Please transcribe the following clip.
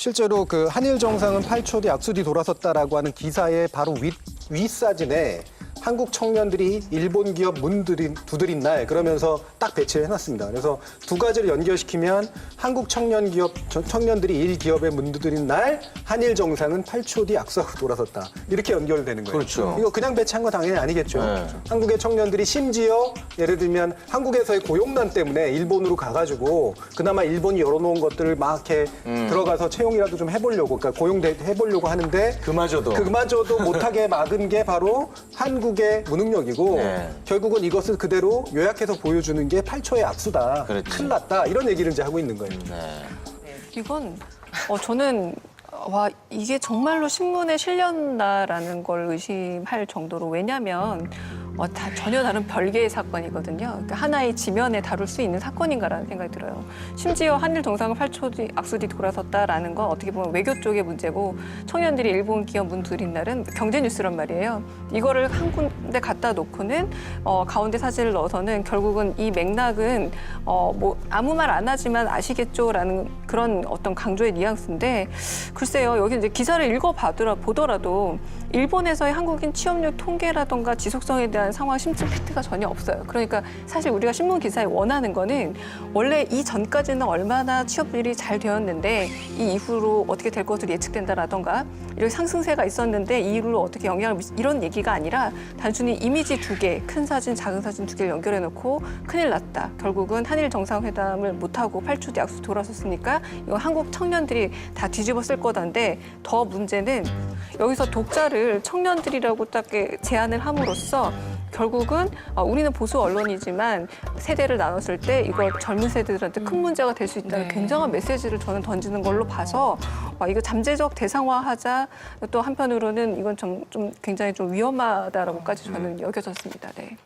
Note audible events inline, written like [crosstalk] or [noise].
실제로 그 한일 정상은 8초 뒤 악수 뒤 돌아섰다라고 하는 기사의 바로 윗, 윗사진에 한국 청년들이 일본 기업 문 두드린, 두드린 날 그러면서 딱 배치를 해놨습니다. 그래서 두 가지를 연결시키면 한국 청년 기업 저- 청년들이 일 기업에 문 두드린 날 한일 정상은 8초 뒤 악수하고 [laughs] 돌아섰다 이렇게 연결되는 거예요. 그렇죠. 이거 그냥 배치한 거 당연히 아니겠죠. 네. 한국의 청년들이 심지어 예를 들면 한국에서의 고용난 때문에 일본으로 가가지고 그나마 일본이 열어놓은 것들을 막 이렇게 음. 들어가서 채용이라도 좀 해보려고 그러니까 고용 해보려고 하는데 그마저도. 그마저도 [laughs] 못하게 막은 게 바로 한국의 무능력이고 네. 결국은 이것을 그대로 요약해서 보여주는 게 8초의 악수다. 그렇지. 큰일 났다. 이런 얘기를 이제 하고 있는 거예요. 네. 이건 어, 저는 와 이게 정말로 신문에 실렸나라는 걸 의심할 정도로 왜냐하면 어, 다 전혀 다른 별개의 사건이거든요. 그러니까 하나의 지면에 다룰 수 있는 사건인가라는 생각이 들어요. 심지어 한일 정상을 8초 뒤 악수 뒤 돌아섰다라는 건 어떻게 보면 외교 쪽의 문제고 청년들이 일본 기업 문 두린 날은 경제 뉴스란 말이에요. 이거를 한 군데 갖다 놓고는 어, 가운데 사진을 넣어서는 결국은 이 맥락은 어, 뭐 아무 말 안 하지만 아시겠죠라는 그런 어떤 강조의 뉘앙스인데 글쎄요 여기 이제 기사를 읽어봐더라 보더라도 일본에서의 한국인 취업률 통계라던가 지속성에 대한 상황 심층 팩트가 전혀 없어요. 그러니까 사실 우리가 신문 기사에 원하는 거는 원래 이 전까지는 얼마나 취업률이 잘 되었는데 이 이후로 어떻게 될 것으로 예측된다라던가 이렇게 상승세가 있었는데 이 이후로 어떻게 영향을 미치 이런 얘기가 아니라 단순히 이미지 두 개, 큰 사진, 작은 사진 두 개를 연결해 놓고 큰일 났다. 결국은 한일 정상회담을 못하고 8초 뒤 악수 돌아섰으니까 이거 한국 청년들이 다 뒤집어 쓸 거다인데 더 문제는 여기서 독자를 청년들이라고 딱 제안을 함으로써 결국은 어, 우리는 보수 언론이지만 세대를 나눴을 때 이거 젊은 세대들한테 큰 문제가 될 수 있다는 굉장한 메시지를 저는 던지는 걸로 봐서 와, 이거 잠재적 대상화하자 또 한편으로는 이건 좀, 좀 굉장히 좀 위험하다라고까지 저는 여겨졌습니다. 네.